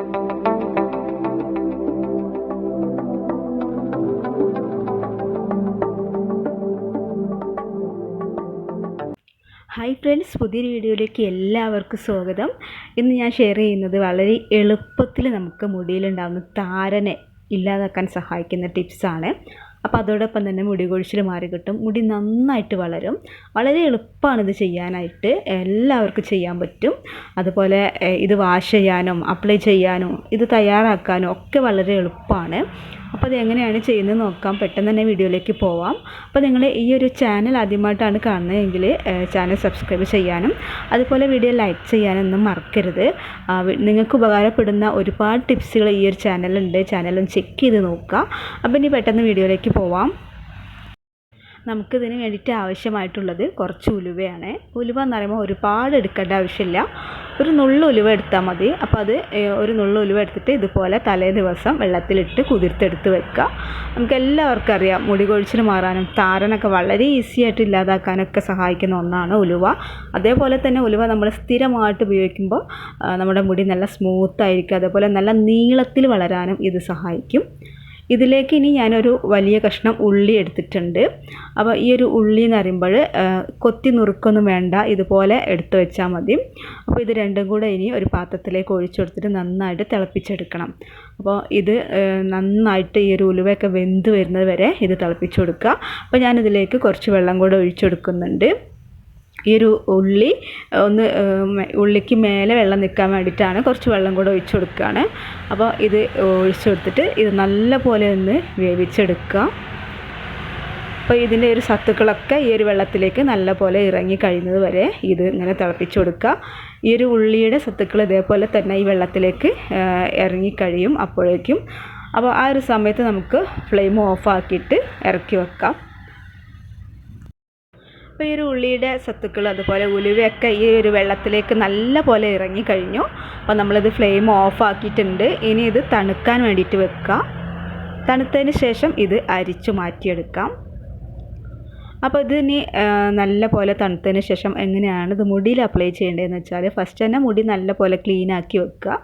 Hi friends പുതിയൊരു വീഡിയോയിലേക്ക് എല്ലാവർക്കും സ്വാഗതം. ഇന്ന് ഞാൻ ഷെയർ ചെയ്യുന്നത് വളരെ എളുപ്പത്തിൽ നമുക്ക് മുടിയിലുണ്ടാകുന്ന താരനെ ഇല്ലാതാക്കാൻ സഹായിക്കുന്ന ടിപ്സാണ് അപ്പോൾ അതോടൊപ്പം തന്നെ മുടി കൊഴിച്ചിൽ മാറി കിട്ടും. മുടി നന്നായിട്ട് വളരും. വളരെ എളുപ്പമാണ് ഇത് ചെയ്യാനായിട്ട്. എല്ലാവർക്കും ചെയ്യാൻ പറ്റും. അതുപോലെ ഇത് വാഷ് ചെയ്യാനും അപ്ലൈ ചെയ്യാനും ഇത് തയ്യാറാക്കാനും ഒക്കെ വളരെ എളുപ്പമാണ്. അപ്പോൾ അത് എങ്ങനെയാണ് ചെയ്യുന്നത് നോക്കാം. പെട്ടെന്ന് തന്നെ വീഡിയോയിലേക്ക് പോവാം. അപ്പോൾ നിങ്ങൾ ഈ ഒരു ചാനൽ ആദ്യമായിട്ടാണ് കാണുന്നതെങ്കിൽ ചാനൽ സബ്സ്ക്രൈബ് ചെയ്യാനും അതുപോലെ വീഡിയോ ലൈക്ക് ചെയ്യാനൊന്നും മറക്കരുത്. നിങ്ങൾക്ക് ഉപകാരപ്പെടുന്ന ഒരുപാട് ടിപ്സുകൾ ഈ ഒരു ചാനലുണ്ട് ചാനലും ചെക്ക് ചെയ്ത് നോക്കുക. അപ്പോൾ ഇനി പെട്ടെന്ന് വീഡിയോയിലേക്ക് പോവാം. നമുക്കിതിന് വേണ്ടിയിട്ട് ആവശ്യമായിട്ടുള്ളത് കുറച്ച് ഉലുവയാണ്. ഉലുവ എന്ന് പറയുമ്പോൾ ഒരുപാട് എടുക്കേണ്ട ആവശ്യമില്ല. ഒരു നുള്ളു ഉലുവ എടുത്താൽ മതി. അപ്പോൾ അത് ഒരു നുള്ളു ഉലുവ എടുത്തിട്ട് ഇതുപോലെ തലേ ദിവസം വെള്ളത്തിലിട്ട് കുതിർത്തെടുത്ത് വെക്കുക നമുക്ക് എല്ലാവർക്കും അറിയാം മുടി കൊഴിച്ചിൽ മാറാനും താരനൊക്കെ വളരെ ഈസി ആയിട്ട് ഇല്ലാതാക്കാനൊക്കെ സഹായിക്കുന്ന ഒന്നാണ് ഉലുവ. അതേപോലെ തന്നെ ഉലുവ നമ്മൾ സ്ഥിരമായിട്ട് ഉപയോഗിക്കുമ്പോൾ നമ്മുടെ മുടി നല്ല സ്മൂത്ത് ആയിരിക്കും. അതേപോലെ നല്ല നീളത്തിൽ വളരാനും ഇത് സഹായിക്കും. ഇതിലേക്ക് ഇനി ഞാനൊരു വലിയ കഷ്ണം ഉള്ളി എടുത്തിട്ടുണ്ട്. അപ്പോൾ ഈ ഒരു ഉള്ളി എന്ന് പറയുമ്പോൾ കൊത്തി നുറുക്കൊന്നും വേണ്ട ഇതുപോലെ എടുത്തു വെച്ചാൽ മതി. അപ്പോൾ ഇത് രണ്ടും കൂടെ ഇനി ഒരു പാത്രത്തിലേക്ക് ഒഴിച്ചു കൊടുത്തിട്ട് നന്നായിട്ട് തിളപ്പിച്ചെടുക്കണം. അപ്പോൾ ഇത് നന്നായിട്ട് ഈ ഒരു ഉലുവയൊക്കെ വെന്ത് വരുന്നത് വരെ ഇത് തിളപ്പിച്ച് കൊടുക്കുക. അപ്പോൾ ഞാനിതിലേക്ക് കുറച്ച് വെള്ളം കൂടെ ഒഴിച്ചെടുക്കുന്നുണ്ട് ഈ ഒരു ഉള്ളി ഒന്ന് ഉള്ളിക്ക് മേലെ വെള്ളം നിൽക്കാൻ വേണ്ടിയിട്ടാണ് കുറച്ച് വെള്ളം കൂടെ ഒഴിച്ചു കൊടുക്കുകയാണ് അപ്പോൾ ഇത് ഒഴിച്ചു കൊടുത്തിട്ട് ഇത് നല്ല പോലെ ഒന്ന് വേവിച്ചെടുക്കുക അപ്പോൾ ഇതിന്റെ ഒരു സത്തുക്കളൊക്കെ ഈ ഒരു വെള്ളത്തിലേക്ക് നല്ല പോലെ ഇറങ്ങി കഴിയുന്നത് വരെ ഇത് ഇങ്ങനെ തിളപ്പിച്ചു കൊടുക്കുക ഈ ഒരു ഉള്ളിയുടെ സത്തുക്കൾ ഇതേപോലെ തന്നെ ഈ വെള്ളത്തിലേക്ക് ഇറങ്ങി ഇറങ്ങിക്കഴിയും അപ്പോഴേക്കും. അപ്പോൾ ആ ഒരു സമയത്ത് നമുക്ക് ഫ്ലെയിം ഓഫാക്കിയിട്ട് ഇറക്കി വെക്കാം. അപ്പോൾ ഈ ഒരു ഉള്ളിയുടെ സത്തുക്കൾ അതുപോലെ ഉലുവയൊക്കെ ഈ ഒരു വെള്ളത്തിലേക്ക് നല്ല പോലെ ഇറങ്ങി കഴിഞ്ഞു. അപ്പോൾ നമ്മളിത് ഫ്ലെയിം ഓഫ് ആക്കിയിട്ടുണ്ട്. ഇനി ഇത് തണുക്കാൻ വേണ്ടിയിട്ട് വെക്കുക. തണുത്തതിന് ശേഷം ഇത് അരിച്ചു മാറ്റിയെടുക്കാം. അപ്പോൾ ഇത് ഇനി നല്ല പോലെ തണുത്തതിന് ശേഷം എങ്ങനെയാണ് ഇത് മുടിയിൽ അപ്ലൈ ചെയ്യേണ്ടതെന്ന് വെച്ചാൽ ഫസ്റ്റ് തന്നെ മുടി നല്ല പോലെ ക്ലീൻ ആക്കി വെക്കുക.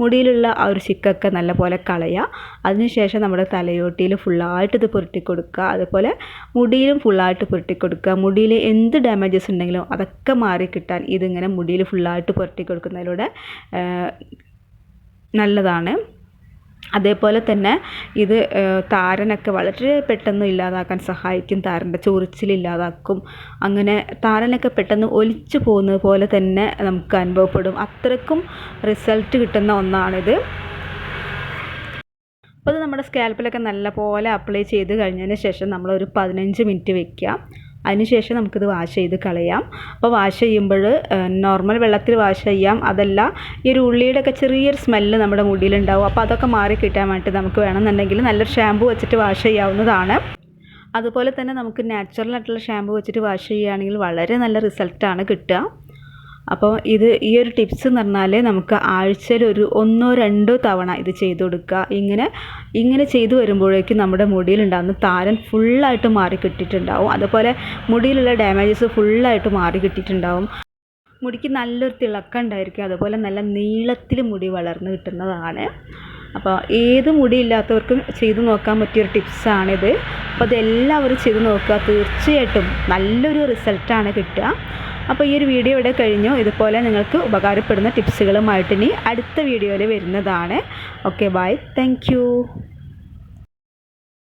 മുടിയിലുള്ള ആ ഒരു ചിക്കൊക്കെ നല്ലപോലെ കളയുക. അതിനുശേഷം നമ്മുടെ തലയോട്ടിയിൽ ഫുള്ളായിട്ട് ഇത് പുരട്ടി കൊടുക്കുക അതുപോലെ മുടിയിലും ഫുള്ളായിട്ട് പുരട്ടി കൊടുക്കുക മുടിയിൽ എന്ത് ഡാമേജസ് ഉണ്ടെങ്കിലും അതൊക്കെ മാറി കിട്ടാൻ ഇതിങ്ങനെ മുടിയിൽ ഫുള്ളായിട്ട് പുരട്ടി കൊടുക്കുന്നതിലൂടെ നല്ലതാണ്. അതേപോലെ തന്നെ ഇത് താരനൊക്കെ വളരെ പെട്ടെന്ന് ഇല്ലാതാക്കാൻ സഹായിക്കും. താരന്റെ ചൊറിച്ചിൽ ഇല്ലാതാക്കും. അങ്ങനെ താരനൊക്കെ പെട്ടെന്ന് ഒലിച്ചു പോകുന്നത് പോലെ തന്നെ നമുക്ക് അനുഭവപ്പെടും. അത്രക്കും റിസൾട്ട് കിട്ടുന്ന ഒന്നാണിത്. അപ്പോൾ അത് നമ്മുടെ സ്കാൽപ്പിലൊക്കെ നല്ലപോലെ അപ്ലൈ ചെയ്ത് കഴിഞ്ഞതിന് ശേഷം നമ്മളൊരു പതിനഞ്ച് മിനിറ്റ് വെക്കുക അതിനുശേഷം നമുക്കിത് വാഷ് ചെയ്ത് കളയാം. അപ്പോൾ വാഷ് ചെയ്യുമ്പോൾ നോർമൽ വെള്ളത്തിൽ വാഷ് ചെയ്യാം. അതല്ല ഈ ഒരു ഉള്ളിയുടെ ഒക്കെ ചെറിയൊരു സ്മെല്ല് നമ്മുടെ മുടിയിലുണ്ടാവും. അപ്പോൾ അതൊക്കെ മാറി കിട്ടാൻ വേണ്ടി നമുക്ക് വേണമെന്നുണ്ടെങ്കിൽ നല്ലൊരു ഷാമ്പു വെച്ചിട്ട് വാഷ് ചെയ്യാവുന്നതാണ്. അതുപോലെ തന്നെ നമുക്ക് നാച്ചുറൽ ആയിട്ടുള്ള ഷാമ്പു വെച്ചിട്ട് വാഷ് ചെയ്യുകയാണെങ്കിൽ വളരെ നല്ല റിസൾട്ടാണ് കിട്ടുക. അപ്പോൾ ഇത് ഈ ഒരു ടിപ്സ് എന്ന് പറഞ്ഞാൽ നമുക്ക് ആഴ്ചയിൽ ഒരു ഒന്നോ രണ്ടോ തവണ ഇത് ചെയ്തു കൊടുക്കുക. ഇങ്ങനെ ഇങ്ങനെ ചെയ്തു വരുമ്പോഴേക്കും നമ്മുടെ മുടിയിലുണ്ടാകുന്ന താരൻ ഫുള്ളായിട്ട് മാറി കിട്ടിയിട്ടുണ്ടാവും. അതുപോലെ മുടിയിലുള്ള ഡാമേജസ് ഫുള്ളായിട്ട് മാറി കിട്ടിയിട്ടുണ്ടാവും. മുടിക്ക് നല്ലൊരു തിളക്കം ഉണ്ടായിരിക്കും. അതുപോലെ നല്ല നീളത്തിൽ മുടി വളർന്ന് കിട്ടുന്നതാണ്. അപ്പോൾ ഏത് മുടിയില്ലാത്തവർക്കും ചെയ്തു നോക്കാൻ പറ്റിയൊരു ടിപ്സാണിത് അപ്പോൾ അതെല്ലാവരും ചെയ്തു നോക്കുക. തീർച്ചയായിട്ടും നല്ലൊരു റിസൾട്ടാണ് കിട്ടുക. അപ്പോൾ ഈ ഒരു വീഡിയോ ഇവിടെ കഴിഞ്ഞു. ഇതുപോലെ നിങ്ങൾക്ക് ഉപകാരപ്പെടുന്ന ടിപ്സുകളുമായിട്ട് ഇനി അടുത്ത വീഡിയോയിൽ വരുന്നതാണ്. Okay bye thank